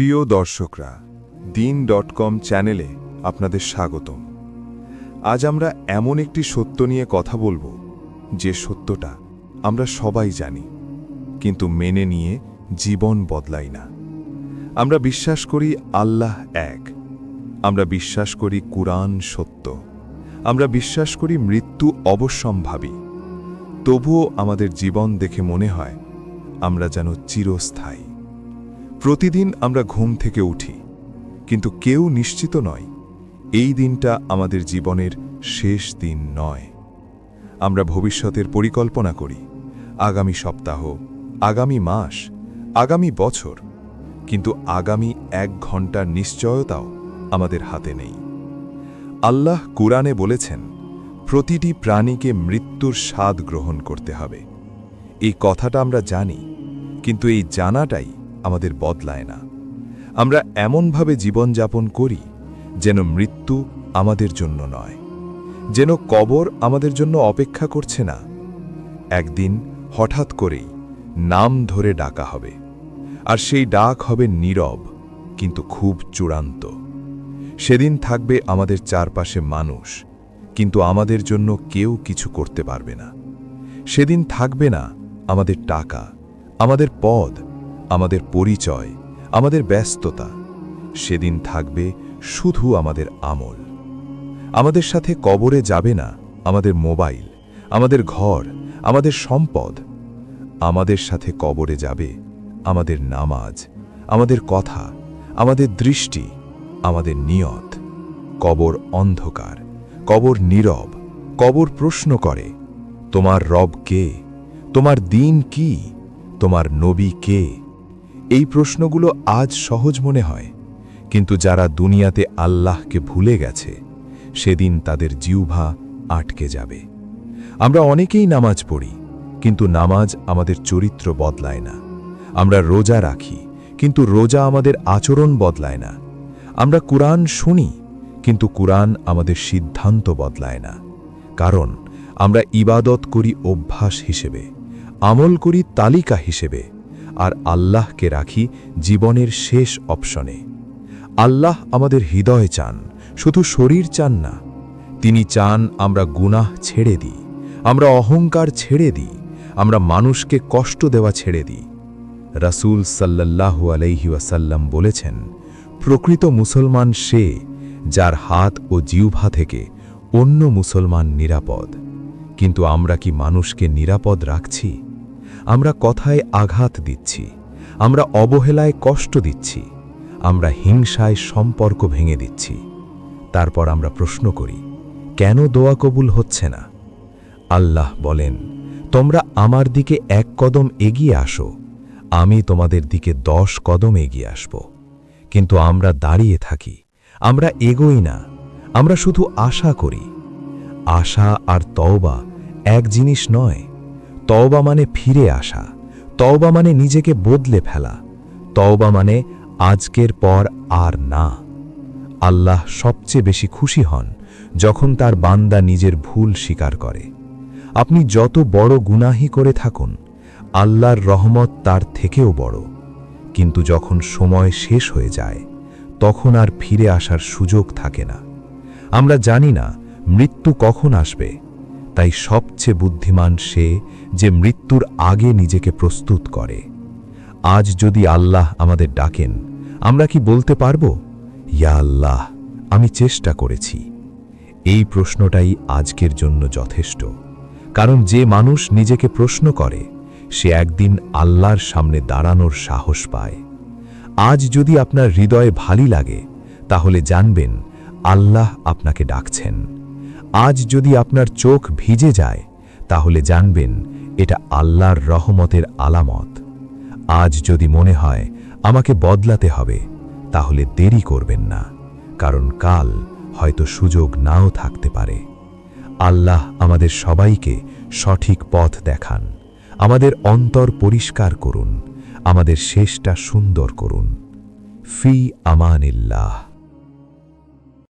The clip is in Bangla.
প্রিয় দর্শকরা, দিন ডট কম চ্যানেলে আপনাদের স্বাগতম। আজ আমরা এমন একটি সত্য নিয়ে কথা বলব, যে সত্যটা আমরা সবাই জানি, কিন্তু মেনে নিয়ে জীবন বদলাই না। আমরা বিশ্বাস করি আল্লাহ এক, আমরা বিশ্বাস করি কুরআন সত্য, আমরা বিশ্বাস করি মৃত্যু অবশ্যম্ভাবী। তবুও আমাদের জীবন দেখে মনে হয় আমরা যেন চিরস্থায়ী। প্রতিদিন আমরা ঘুম থেকে উঠি, কিন্তু কেউ নিশ্চিত নয়, এই দিনটা আমাদের জীবনের শেষ দিন নয়। আমরা ভবিষ্যতের পরিকল্পনা করি, আগামী সপ্তাহ, আগামী মাস, আগামী বছর, কিন্তু আগামী এক ঘণ্টার নিশ্চয়তাও আমাদের হাতে নেই। আল্লাহ কুরআনে বলেছেন, প্রতিটি প্রাণীকে মৃত্যুর স্বাদ গ্রহণ করতে হবে। এই কথাটা আমরা জানি, কিন্তু এই জানাটাই আমাদের বদলায় না। আমরা এমনভাবে জীবনযাপন করি যেন মৃত্যু আমাদের জন্য নয়, যেন কবর আমাদের জন্য অপেক্ষা করছে না। একদিন হঠাৎ করেই নাম ধরে ডাকা হবে, আর সেই ডাক হবে নীরব, কিন্তু খুব চূড়ান্ত। সেদিন থাকবে আমাদের চারপাশে মানুষ, কিন্তু আমাদের জন্য কেউ কিছু করতে পারবে না। সেদিন থাকবে না আমাদের টাকা, আমাদের পদ আমাদের পরিচয়, আমাদের ব্যস্ততা। সেদিন থাকবে শুধু আমাদের আমল। আমাদের সাথে কবরে যাবে না আমাদের মোবাইল, আমাদের ঘর, আমাদের সম্পদ। আমাদের সাথে কবরে যাবে আমাদের নামাজ, আমাদের কথা, আমাদের দৃষ্টি, আমাদের নিয়ত। কবর অন্ধকার, কবর নীরব, কবর প্রশ্ন করে, তোমার রব কে? তোমার দিন কি? তোমার নবী কে? এই প্রশ্নগুলো আজ সহজ মনে হয়, কিন্তু যারা দুনিয়াতে আল্লাহকে ভুলে গেছে, সেদিন তাদের জিউভা আটকে যাবে। আমরা অনেকেই নামাজ পড়ি, কিন্তু নামাজ আমাদের চরিত্র বদলায় না। আমরা রোজা রাখি, কিন্তু রোজা আমাদের আচরণ বদলায় না। আমরা কুরআন শুনি, কিন্তু কুরআন আমাদের সিদ্ধান্ত বদলায় না। কারণ আমরা ইবাদত করি অভ্যাস হিসেবে, আমল করি তালিকা হিসেবে আর আল্লাহকে রাখি জীবনের শেষ অপশনে। আল্লাহ আমাদের হৃদয় চান, শুধু শরীর চান না। তিনি চান আমরা গুনাহ ছেড়ে দিই, আমরা অহংকার ছেড়ে দিই, আমরা মানুষকে কষ্ট দেওয়া ছেড়ে দিই। রাসূল সাল্লাল্লাহু আলাইহি ওয়াসাল্লাম বলেছেন, প্রকৃত মুসলমান সে যার হাত ও জিউভা থেকে অন্য মুসলমান নিরাপদ। কিন্তু আমরা কি মানুষকে নিরাপদ রাখছি? আমরা কথায় আঘাত দিচ্ছি, আমরা অবহেলায় কষ্ট দিচ্ছি, আমরা হিংসায় সম্পর্ক ভেঙে দিচ্ছি। তারপর আমরা প্রশ্ন করি, কেন দোয়া কবুল হচ্ছে না? আল্লাহ বলেন, তোমরা আমার দিকে এক কদম এগিয়ে আসো, আমি তোমাদের দিকে দশ কদম এগিয়ে আসব। কিন্তু আমরা দাঁড়িয়ে থাকি, আমরা এগোই না, আমরা শুধু আশা করি। আশা আর তওবা এক জিনিস নয় তওবা মানে ফিরে আসা, তওবা মানে নিজেকে বদলে ফেলা, তওবা মানে আজকের পর আর না। আল্লাহ সবচেয়ে বেশি খুশি হন যখন তার বান্দা নিজের ভুল স্বীকার করে। আপনি যত বড় গুনাহি করে থাকুন, আল্লাহর রহমত তার থেকেও বড়। কিন্তু যখন সময় শেষ হয়ে যায়, তখন আর ফিরে আসার সুযোগ থাকে না। আমরা জানি না মৃত্যু কখন আসবে তাই সবচেয়ে বুদ্ধিমান সে যে মৃত্যুর আগে নিজেকে প্রস্তুত করে। আজ যদি আল্লাহ আমাদের ডাকেন, আমরা কি বলতে পারব? ইয়া আল্লাহ, আমি চেষ্টা করেছি। এই প্রশ্নটাই আজকের জন্য যথেষ্ট। কারণ যে মানুষ নিজেকে প্রশ্ন করে, সে একদিন আল্লাহর সামনে দাঁড়ানোর সাহস পায়। আজ যদি আপনার হৃদয়ে ভালি লাগে, তাহলে জানবেন, আল্লাহ আপনাকে ডাকছেন। আজ যদি আপনার চোখ ভিজে যায়, তাহলে জানবেন এটা আল্লাহর রহমতের আলামত। আজ যদি মনে হয় আমাকে বদলাতে হবে, তাহলে দেরি করবেন না, কারণ কাল হয়তো সুযোগ নাও থাকতে পারে। আল্লাহ আমাদের সবাইকে সঠিক পথ দেখান, আমাদের অন্তর পরিষ্কার করুন, আমাদের শেষটা সুন্দর করুন। ফি আমানিল্লাহ।